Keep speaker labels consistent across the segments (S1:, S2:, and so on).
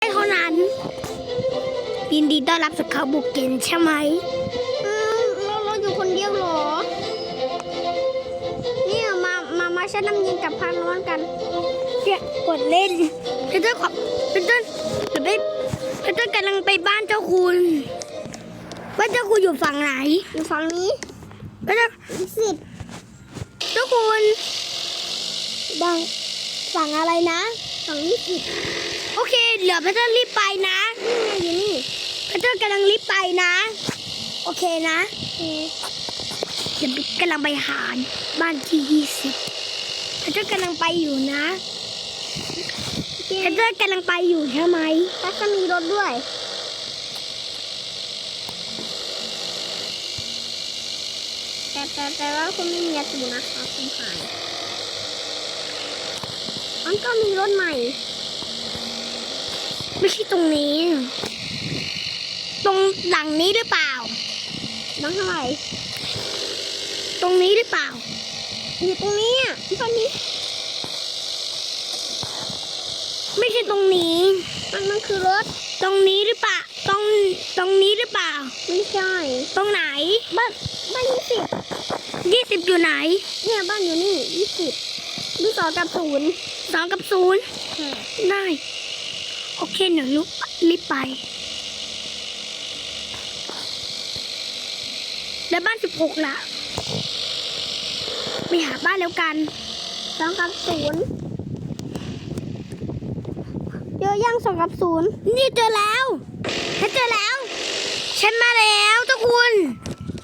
S1: เท่านั้น ยินดีต้อนรับสู่เขาบุกเกนใช่ไหม
S2: อืมเราเราอยู่คนเดียวเหรอ เนี่ย มา มา มาใช้น้ำยิงกับพันร้อนกัน
S1: เนี่ยกดเล่นเพเตอร์ขอบเพเตอร์เดี๋ยวไปเพเตอร์กำลังไปบ้านเจ้าคุณว่าเจ้าคุณอยู่ฝั่งไหน
S2: อยู่ฝั่งนี้
S1: เพเตอร์
S2: อีกสิบ
S1: เจ้าคุณ
S2: ดังฝั่งอะไรนะฝั่งนี้สิบ
S1: โอเคเหลือเพเตอร์รีบไปนะ
S2: นี่ไงอยู่นี่
S1: เพเตอร์กำลังรีบไปนะ โอเคนะ
S2: เดี๋
S1: ยวกำลังไปหาบ้านที่ยี่สิบเพเตอร์กำลังไปอยู่นะ
S2: เอ๊ะ
S1: เพเตอร์กำลังไปอยู่ใช่ไหม
S2: แล้วก็มีรถด้วยแต่แต่แต่ว่าคุณไม่มียาสูนะคะคุณหายมันก็มีรถใหม่
S1: ไม่ใช่ตรงนี้ ตรงหลังนี้หรือเปล่า
S2: น้องเท่าไหร่
S1: ตรงนี้หรือเปล่า
S2: อยู่ตรงนี้อะตอนนี้
S1: ไม่ใช่ตรงนี้
S2: มันมันคือรถ
S1: ตรงนี้หรือเปล่า ตรงตรงนี้หรือเปล่า
S2: ไม่ใช่
S1: ตรงไหน
S2: บ้านบ้านยี่สิบ
S1: ยี่สิบอยู่ไหน
S2: เนี่ยบ้านอยู่นี่ยี่สิบมีสองกับศูนย์
S1: สองกับศูนย์ได้ โอเคหนูลุกรีบไป แล้วบ้านสิบหกล่ะไปหาบ้านแล้วกัน
S2: สองกับศูนย์เจอยังสองกับศูนย์
S1: นี่เจอแล้วฉันเจอแล้ว ฉันมาแล้วเจ้าคุณ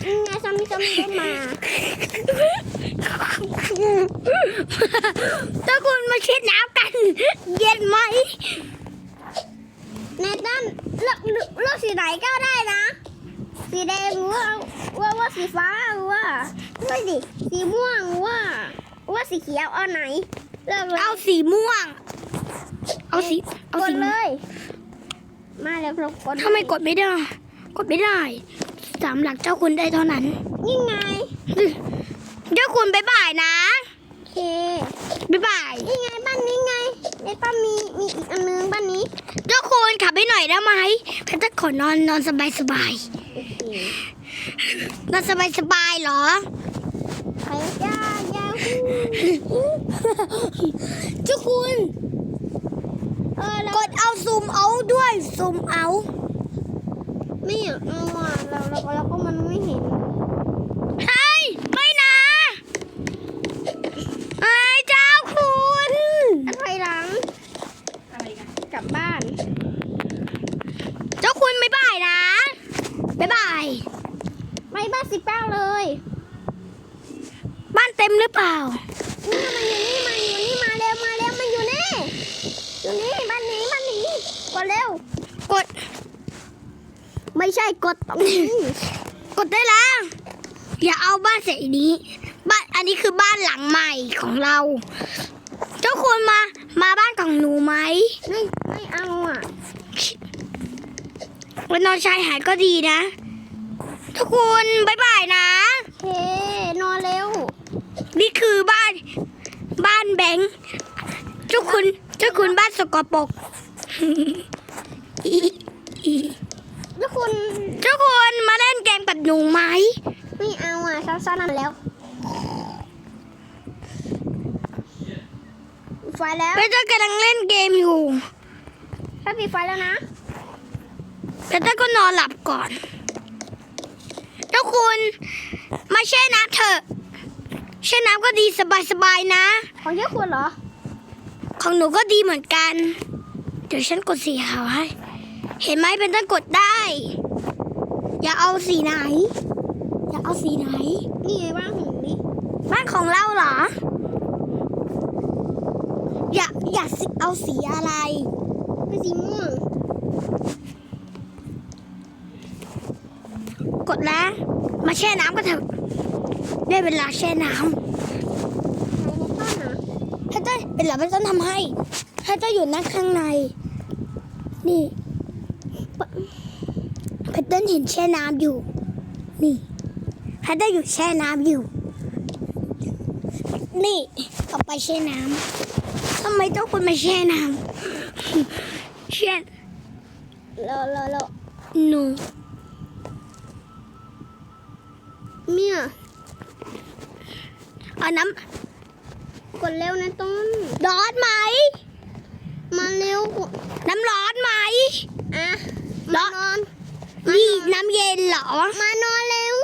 S2: ยังไงซ้ำนี่ซ้ำนี่มา
S1: เจ้าคุณมาเช็ดน้ำกัน เย็นไหม
S2: ในด้านเลือกเลือกเลือกสีไหนก็ได้นะ สีแดงหรือว่าว่าว่าสีฟ้าหรือว่าไม่ดิสีม่วงหรือว่าว่าสีเขียวเอาไหนเลือกเลย
S1: เอาสีม่วง เอาสีเอา
S2: ก
S1: สี
S2: ดเลย มาแล้วเรากด
S1: ทำไมกดไม่ได้ กดไม่ได้สามหลักเจ้าคุณได้เท่านั้น
S2: นี่ไง
S1: เจ้าคุณบ๊ายบายนะ
S2: โอเค
S1: บ๊ายบาย
S2: นี่ไงบ้านนี้ไงในป้ามีมีอีกอันนึงบ้านนี้
S1: เจ้าคุณขับให้หน่อยได้ไหมเพชรจะขอนอนนอนสบายสบาย
S2: โอเคน
S1: อนสบายสบายเหรอ
S2: ใครยายาฮู
S1: เจ้าคุณ
S2: เออเรา
S1: กดเอาซูมเอาด้วยซูมเอา
S2: ไม่อยากเอาอะเราเราเราก็มันไม่เห็น
S1: เฮ้ยไม่นะเอ้ยเจ้าคุณ
S2: อะไรหลังกลับบ้าน
S1: เจ้าคุณบ๊ายบายนะ บ๊ายบาย
S2: ไม่บ้านสิบเก้าเลย
S1: บ้านเต็มหรือเปล่า
S2: นี่มันอยู่นี่มันอยู่นี่มาเร็วมาเร็วมันอยู่นี่อยู่นี่บ้านนี้บ้านนี้กดเร็ว
S1: กด
S2: ไม่ใช่กดตรงนี้
S1: กดได้แล้ว อย่าเอาบ้านเสียนี้ บ้านอันนี้คือบ้านหลังใหม่ของเรา เจ้าคุณมามาบ้านของหนูไหม
S2: ไม่ไม่เอาอะ
S1: วันนอนชายหาดก็ดีนะ ทุกคนบ๊ายบายนะ
S2: โอเคนอนเร็ว
S1: นี่คือบ้านบ้านแบงค์เจ้าคุณเจ้าคุณบ้านสกปรกอีอี
S2: แล้วคุณ
S1: เจ้าคุณมาเล่นเกมกับหนูไหม
S2: ไม่เอาอะสั้นๆแล้วไฟแล้ว
S1: เพชรเจ้ากำลังเล่นเกมอยู่
S2: ถ้าปิดไฟแล้วนะ
S1: เพชรเจ้าก็นอนหลับก่อนเจ้าคุณมาแช่น้ำเถอะแช่น้ำก็ดีสบายๆนะ
S2: ของเยอะคุณเหรอ
S1: ของหนูก็ดีเหมือนกัน เดี๋ยวฉันกดสีขาวให้ เห็นไหมเป็นต้นกดได้ อย่าเอาสีไหน อย่าเอาสีไหน
S2: นี่ไงบ้านของนี่
S1: บ้านของเราเหรอ อย่าอย่าสิเอาสีอะไร
S2: เป็นสีม่วง
S1: ดแล้ว มาแช่น้ำกันเถอะได้เวลาแช่น้
S2: ใครในต้นอะำ
S1: ให้เต้ยเป็นเหรอเป็นต้นทำให้ ให้เต้ยอยู่นั่งข้างใน นี่เพชรเต้นเห็นแช่น้ำอยู่ นี่ให้เต้ยอยู่แช่น้ำอยู่ นี่เอาไปแช่น้ำทำไมเจ้าคุณมาแช่น้ำแช่
S2: เร็วเร็วเร็ว
S1: หนู เอาน้
S2: กดเร็วนะต้นำ
S1: ร้อนไหม
S2: มาเร็ว
S1: น้ำร้อนไหม
S2: อะ
S1: แล้
S2: มาวนอน
S1: นี่น้ำเย็นเหรอ
S2: มานอนเร็ว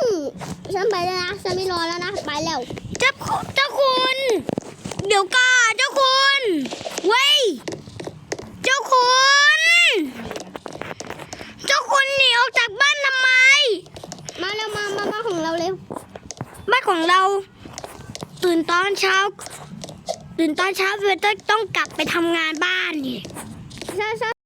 S2: ฉันไปแล้วนะฉันไม่รอแล้วนะไปแล้ว
S1: เจ้าคุณเจ้าคุณ เดี๋ยวก่อนเจ้าคุณเว้ยเจ้าคุณ เจ้าคุณหนีออกจากบ้านทำไม
S2: มาเร็วมามามาของเราเร็ว
S1: บ้านของเรา ตื่นตอนเช้า ตื่นตอนเช้าเพื่อต้องกลับไปทำงานบ้านนี่
S2: ใช่ใช่